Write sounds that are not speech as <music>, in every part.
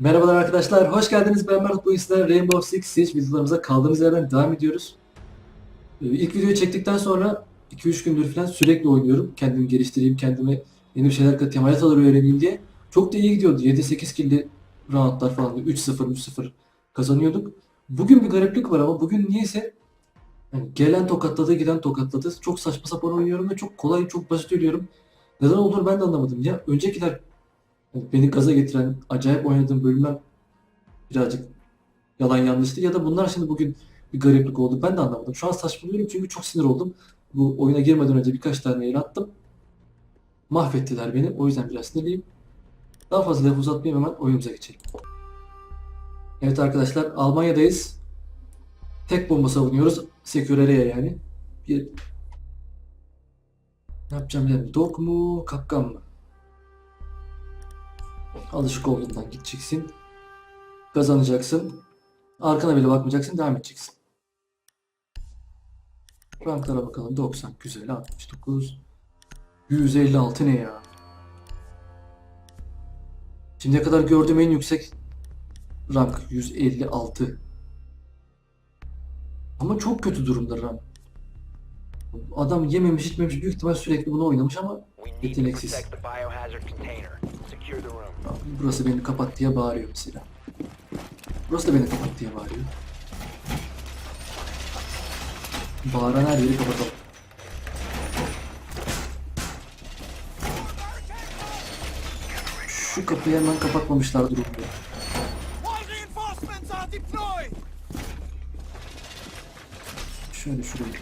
Merhabalar arkadaşlar, hoş geldiniz. Ben Mert. Bu sizlerle Rainbow Six Siege videolarımıza kaldığımız yerden devam ediyoruz. Ee, İlk videoyu çektikten sonra 2-3 gündür falan sürekli oynuyorum. Kendimi geliştireyim, kendime yeni bir şeyler katayım, haritaları öğreneyim diye. Çok da iyi gidiyordu. 7-8 killi roundlar falan, 3-0, 3-0 kazanıyorduk. Bugün bir gariplik var ama bugün niyeyse yani gelen tokatladı, giden tokatladı. Çok saçma sapan oynuyorum ve çok kolay, çok basit ölüyorum. Neden olduğunu ben de anlamadım. Ya öncekiler beni gaza getiren, acayip oynadığım bölümler birazcık yalan yanlıştı ya da bunlar şimdi bugün bir gariplik oldu. Ben de anlamadım. Şu an saçmalıyorum çünkü çok sinir oldum. Bu oyuna girmeden önce birkaç tane mail attım. Mahvettiler beni. O yüzden biraz sinirliyim. Daha fazla lafı uzatmayayım hemen oyunumuza geçelim. Evet arkadaşlar Almanya'dayız. Tek bomba savunuyoruz. Secure area yani. Bir ne yapacağım bilmiyorum. Dog mu, kapkan mı? Alışık olduğundan gideceksin. Kazanacaksın. Arkana bile bakmayacaksın. Devam edeceksin. Ranklara bakalım. 90 güzel. 69 156 ne ya? Şimdiye kadar gördüğüm en yüksek rank 156. Ama çok kötü durumda rank. Adam yememiş içmemiş büyük ihtimal sürekli bunu oynamış ama yeteneksiz. Burası beni kapat diye bağırıyor mesela. Burası da beni kapat diye bağırıyor. Bağıran her yeri kapatalım. Şu kapıyı hemen kapatmamışlar durumda. Şöyle şuraya.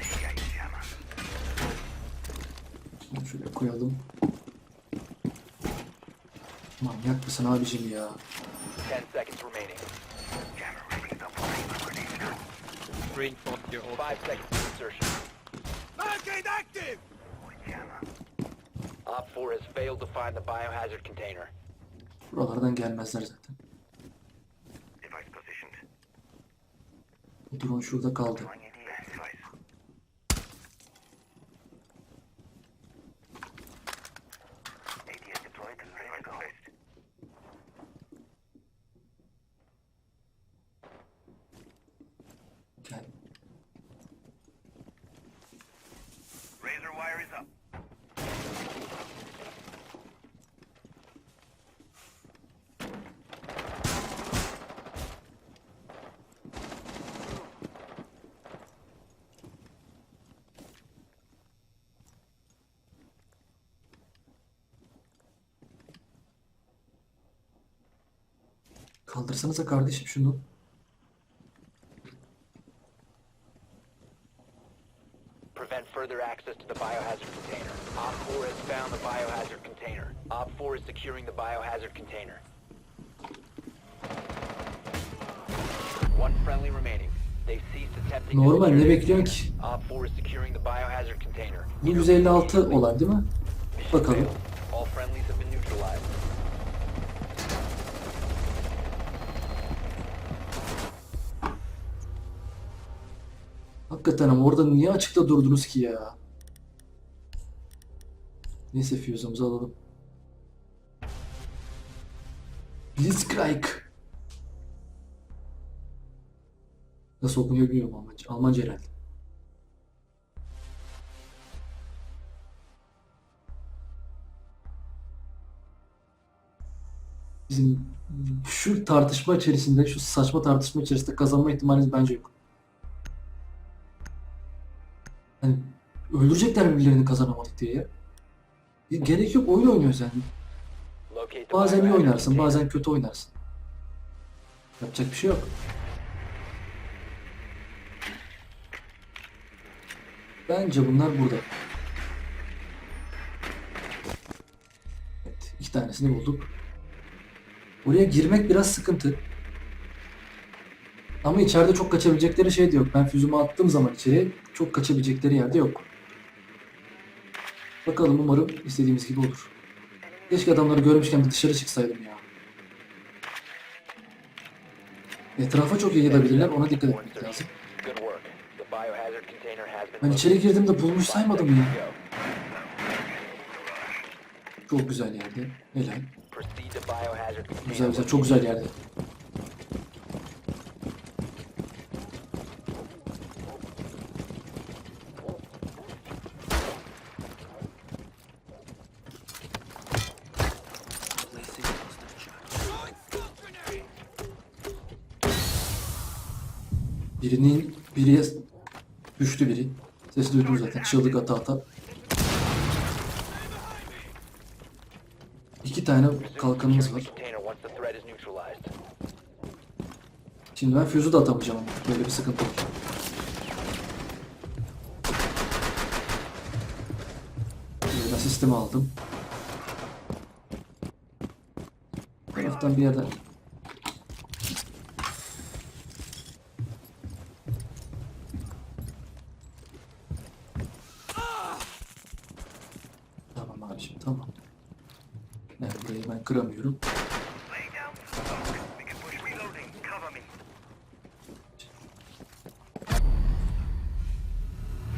Şuraya koyalım. Manyak mısın abicim ya? 10 seconds remaining. reinforce your ult. 5 seconds to insertion. Barricade active! Op 4 has failed to find the biohazard container. Buralardan gelmezler zaten. Bu drone şurada kaldı. Kaldırsanıza kardeşim şunu. Prevent further access to the biohazard container. Op 4 has found the biohazard container. Op 4 is securing the biohazard container. One friendly remaining. Normal ne bekliyorsun ki? Op 4 is securing the biohazard container. Bu 156 olan değil mi? Bakalım. Hakikaten ama orada niye açıkta durdunuz ki ya? Neyse fuse'umuzu alalım. Blitzkrieg. Nasıl okunuyor bilmiyorum Almanca. Almanca herhalde. Bizim şu tartışma içerisinde, şu saçma tartışma içerisinde kazanma ihtimalimiz bence yok. Hani öldürecekler birbirlerini kazanamadık diye ya. Ya Gerek yok oyun oynuyoruz yani. Bazen iyi oynarsın, bazen kötü oynarsın. Yapacak bir şey yok. Bence bunlar burada. Evet, iki tanesini bulduk. Buraya girmek biraz sıkıntı. Ama içeride çok kaçabilecekleri şey de yok. Ben füzümü attığım zaman içeriye çok kaçabilecekleri yerde yok. Bakalım umarım istediğimiz gibi olur. Keşke adamları görmüşken bir dışarı çıksaydım ya. Etrafa çok yayılabilirler. Ona dikkat etmek lazım. Ben içeri girdiğimde bulmuş Five saymadım ya. Çok güzel yerde. Helal. Güzel güzel çok güzel yerde. Birinin biri düştü biri. Sesi duydum zaten. Çığlık ata ata. İki tane kalkanımız var. Şimdi ben füzü de atamayacağım ama böyle bir sıkıntı var. Yerine sistemi aldım. Bu taraftan bir yerden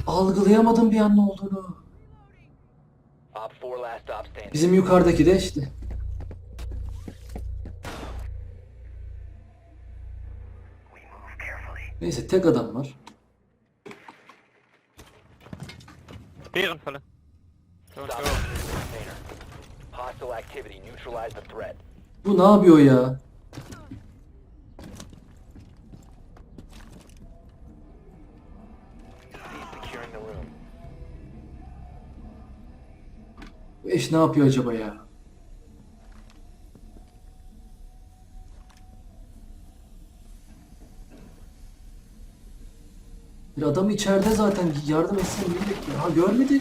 Algılayamadım bir an ne olduğunu. Op 4 last stop standing. Bizim yukarıdaki de işte. Neyse tek adam var. Threat. Bu ne yapıyor ya? Bu eş ne yapıyor acaba ya? Bir adam içeride zaten yardım etsin millet ya. Ha görmedi.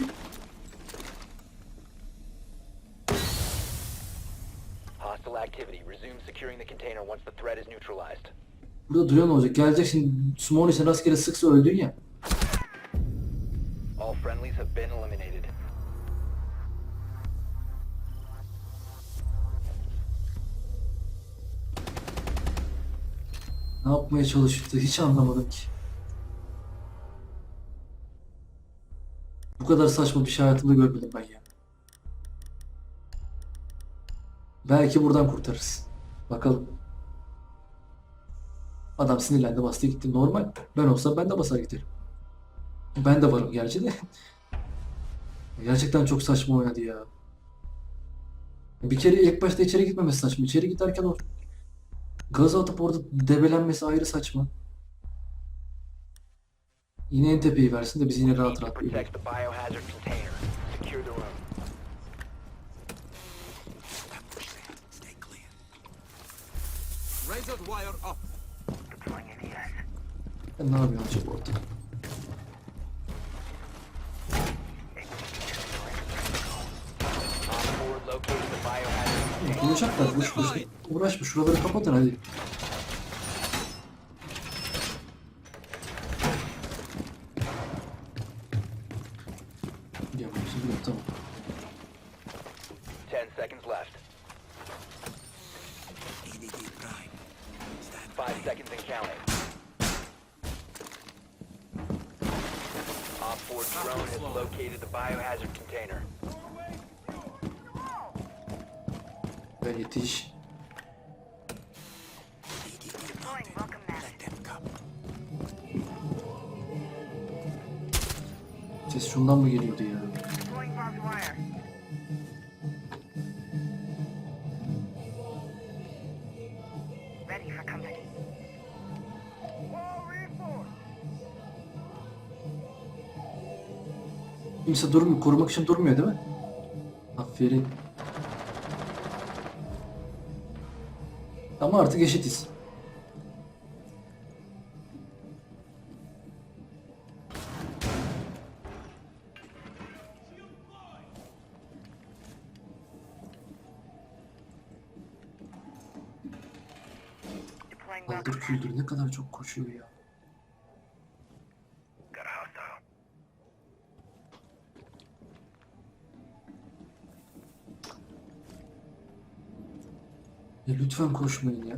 Burada duran olacak. Gelecek şimdi Sumon için rastgele sıksa öldün ya. Çalıştı hiç anlamadım ki. Bu kadar saçma bir şey hayatımda görmedim ben ya. Belki buradan kurtarırız. Bakalım. Adam sinirlendi bastı gitti. Normal. Ben olsam ben de basar giderim. Ben de varım gerçi de. <laughs> Gerçekten çok saçma oynadı ya. Bir kere ilk başta içeri gitmemesi saçma. İçeri giderken o Gaz atıp orada debelenmesi ayrı saçma. Yine en tepeyi versin de biz yine rahat rahat. Deploying ADS. Sen ne yapıyorsun acaba orada? Op 4 located the biohazard. Bulacaklar. Boş boş. Uğraşma şuraları kapatın hadi. Ses şundan mı geliyordu ya? Kimse durmuyor. Korumak için durmuyor değil mi? Aferin. Ama artık eşitiz. Welcome. küldür ne kadar çok koşuyor ya. Ya lütfen koşmayın ya.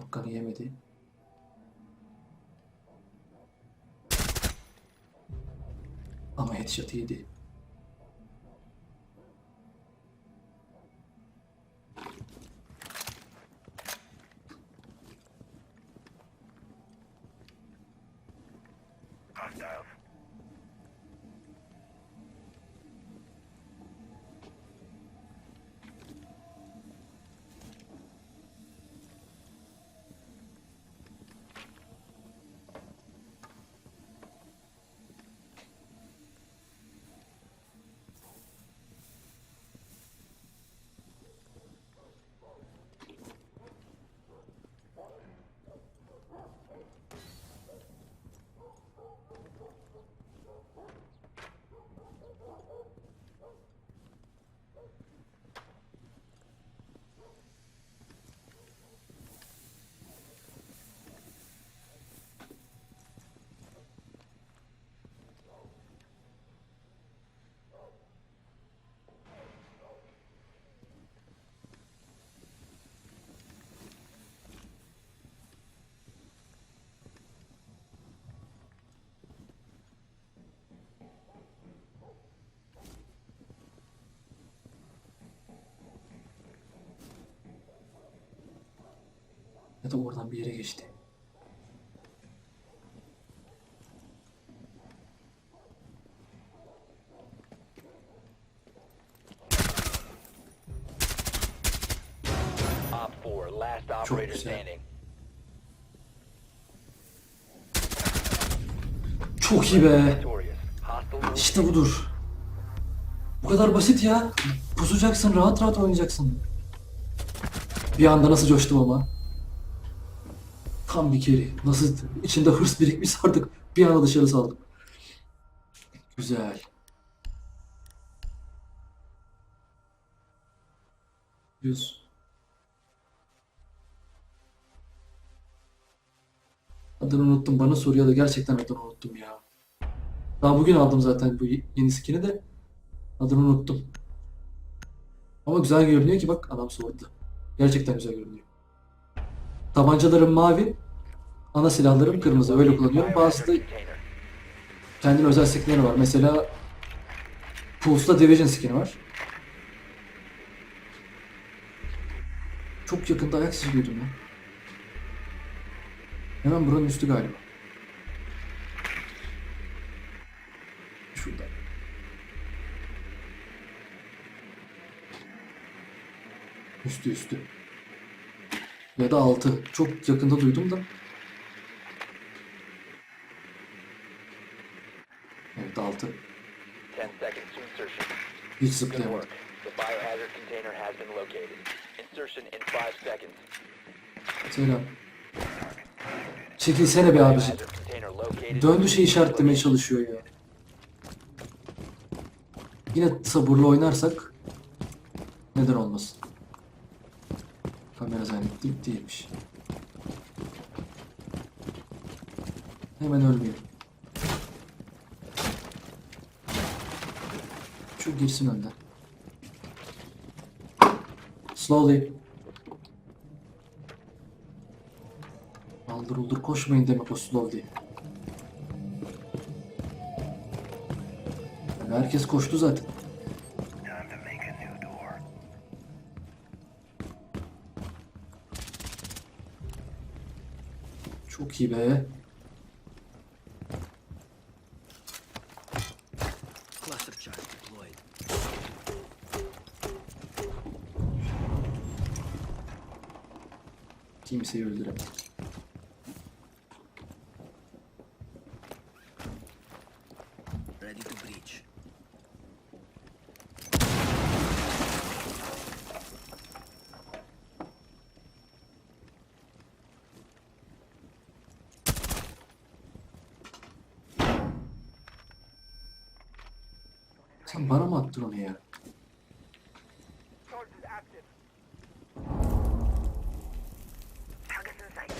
Kapkanı yemedi. Ama headshot yedi. Ya da oradan bir yere geçti. Op 4, last operator güzel. Çok iyi be. İşte budur. Bu kadar basit ya. Pusacaksın, rahat rahat oynayacaksın. Bir anda nasıl coştum ama. Tam bir kere. Nasıl içinde hırs birikmiş artık bir anda dışarı saldım. Güzel. Yüz. Adını unuttum. Bana soruyor da gerçekten adını unuttum ya. Daha bugün aldım zaten bu yeni skin'i de. Adını unuttum. Ama güzel görünüyor ki bak adam sordu. Gerçekten güzel görünüyor. Tabancalarım mavi. Ana silahlarım kırmızı. Öyle kullanıyorum. Bazı da kendine özel skinleri var. Mesela Pulse'da Division skin'i var. Çok yakında ayak sesi duydum ya. Hemen buranın üstü galiba. Şurada. Üstü üstü. Ya da altı. Çok yakında duydum da. Evet altı. 10 seconds to insertion. Hiç Good zıplayamadım. work. The biohazard container has been located. Insertion in 5 seconds. Selam. Çekilsene be located. Döndü şey işaretlemeye çalışıyor ya. Yine sabırlı oynarsak neden olmasın? Kamera zannettim değilmiş. Hemen ölmüyor. Şu girsin önden. Slowly. Aldır uldur koşmayın demek o slow diye. Yani herkes koştu zaten. Çok iyi be. Kimseyi öldüremem. Ready to breach. Sen bana mı attın onu ya? Source is active. Targets in sight.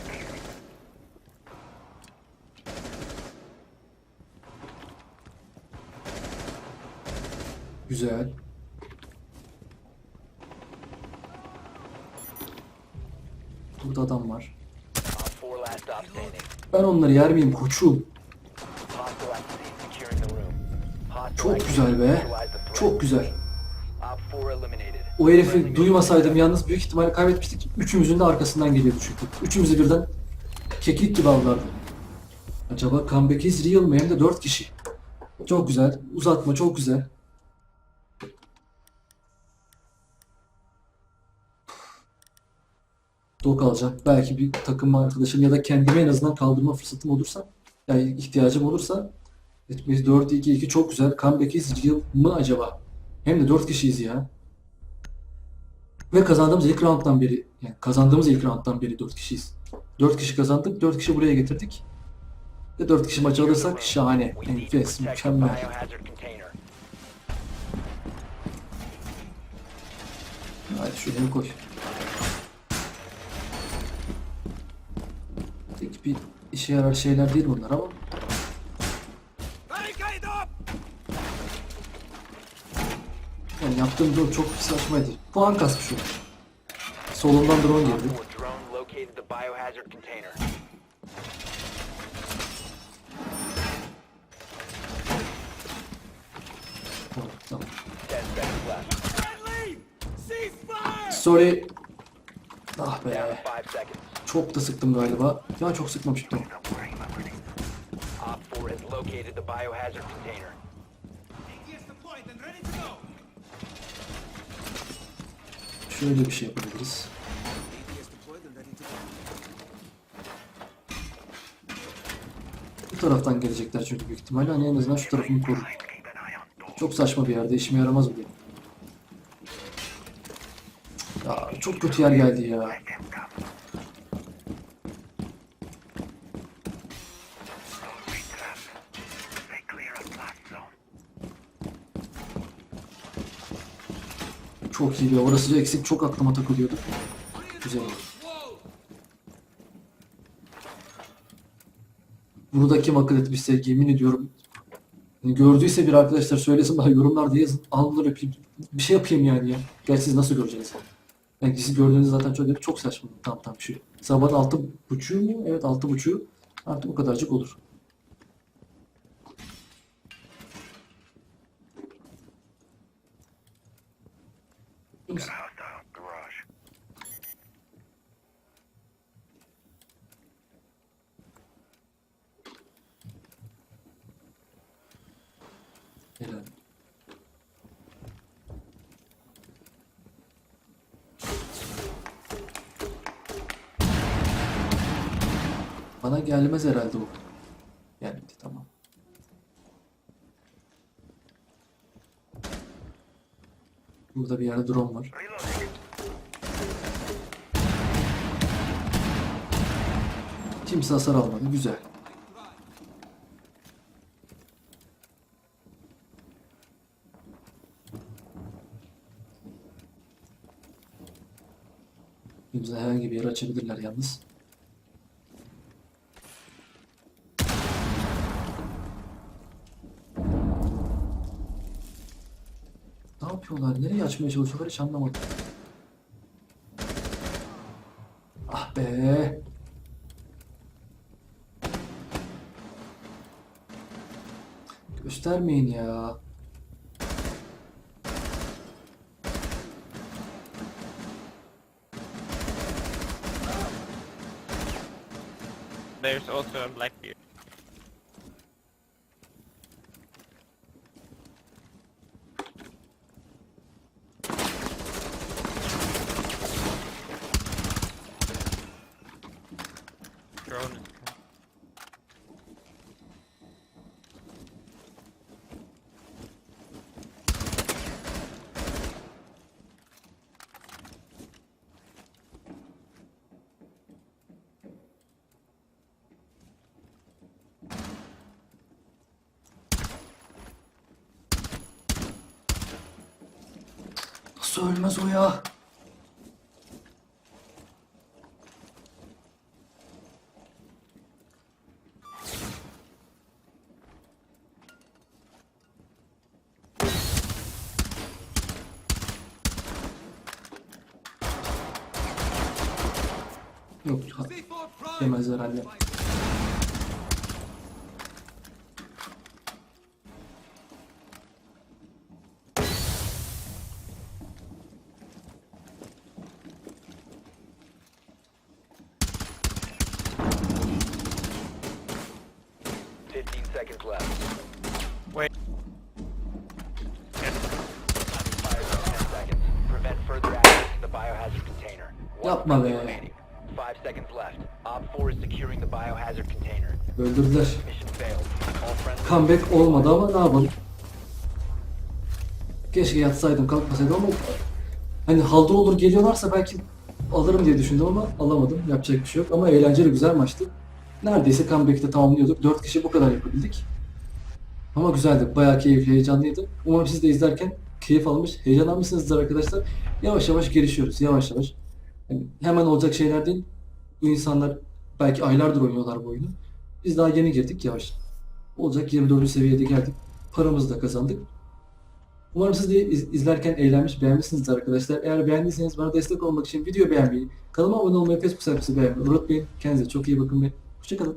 Güzel. Burada adam var. Op 4 last stop standing. Ben onları yer miyim koçum? Çok güzel be. Çok güzel. Op 4 eliminated. O herifi duymasaydım yalnız büyük ihtimalle kaybetmiştik. Üçümüzün de arkasından geliyordu çünkü. Üçümüzü birden keklik gibi avlardı. Acaba comeback is real mi? Hem de dört kişi. Çok güzel. Uzatma çok güzel. Dok alacağım. Belki bir takım arkadaşım ya da kendime en azından kaldırma fırsatım olursa yani ihtiyacım olursa Evet, biz 4-2-2 çok güzel. Comeback is real mı acaba? Hem de 4 kişiyiz ya. Ve kazandığımız ilk rounddan beri, yani kazandığımız ilk rounddan beri 4 kişiyiz. 4 kişi kazandık, 4 kişi buraya getirdik. Ve 4 kişi maçı alırsak şahane, enfes, mükemmel. Hadi şuraya koy. Pek bir işe yarar şeyler değil bunlar ama. Yani yaptığım drone çok saçmaydı. Puan kasmış o. Solundan drone Op girdi. 4 drone located the biohazard container. Tamam, tamam. 10 seconds left. Sorry. Ah be. To 5 seconds. Çok da sıktım galiba. Ya çok sıkmamıştım. Op 4 has located the biohazard container. Şöyle bir şey yapabiliriz. Bu taraftan gelecekler çünkü büyük ihtimalle. Hani en azından şu tarafımı korur. Çok saçma bir yerde. işime yaramaz bu. Ya çok kötü yer geldi ya. Çok iyi bir orası eksik. Çok aklıma takılıyordu. Güzel. Bunu da kim akıl etmişse yemin ediyorum. Gördüyse bir arkadaşlar söylesin bana yorumlarda yazın. Alnını öpeyim. Bir şey yapayım yani ya. Gerçi siz nasıl göreceksiniz? Yani siz gördüğünüzde zaten çok, çok saçma. Tamam tamam şu. Sabahın altı buçuğu mu? Evet altı buçuğu. Artık o kadarcık olur. Bana gelmez herhalde o. Gelmedi tamam. Burada bir yerde drone var. Kimse hasar almadı. Güzel. Bize herhangi bir yer açabilirler yalnız. Ne yapıyorlar? Nereye açmaya çalışıyorlar hiç anlamadım. Ah be. Göstermeyin ya. There's also a Blackbeard. Drone olsa ölmez o ya. Yok, yemez herhalde. Seconds left. Wait. Fire zone ten seconds. Prevent further access to the biohazard container. One Yapma be. Five seconds left. Op 4 is securing the biohazard container. Öldürdüler. Mission failed. All friendly Comeback olmadı ama ne yapalım. Keşke yatsaydım kalkmasaydım ama hani halda olur geliyorlarsa belki alırım diye düşündüm ama alamadım. Yapacak bir şey yok ama eğlenceli güzel maçtı. Neredeyse comeback'te tamamlıyorduk. 4 kişi bu kadar yapabildik. Ama güzeldi. Bayağı keyifli, heyecanlıydı. Umarım siz de izlerken keyif almış, heyecanlanmışsınızdır arkadaşlar. Yavaş yavaş gelişiyoruz. Yavaş yavaş. Yani hemen olacak şeyler değil. Bu insanlar belki aylardır oynuyorlar bu oyunu. Biz daha yeni girdik yavaş. Olacak 24. seviyede geldik. Paramızı da kazandık. Umarım siz de iz- izlerken eğlenmiş, beğenmişsinizdir arkadaşlar. Eğer beğendiyseniz bana destek olmak için video beğenmeyi, kanalıma abone olmayı, Facebook sayfası beğenmeyi unutmayın. Kendinize çok iyi bakın ve 这个呢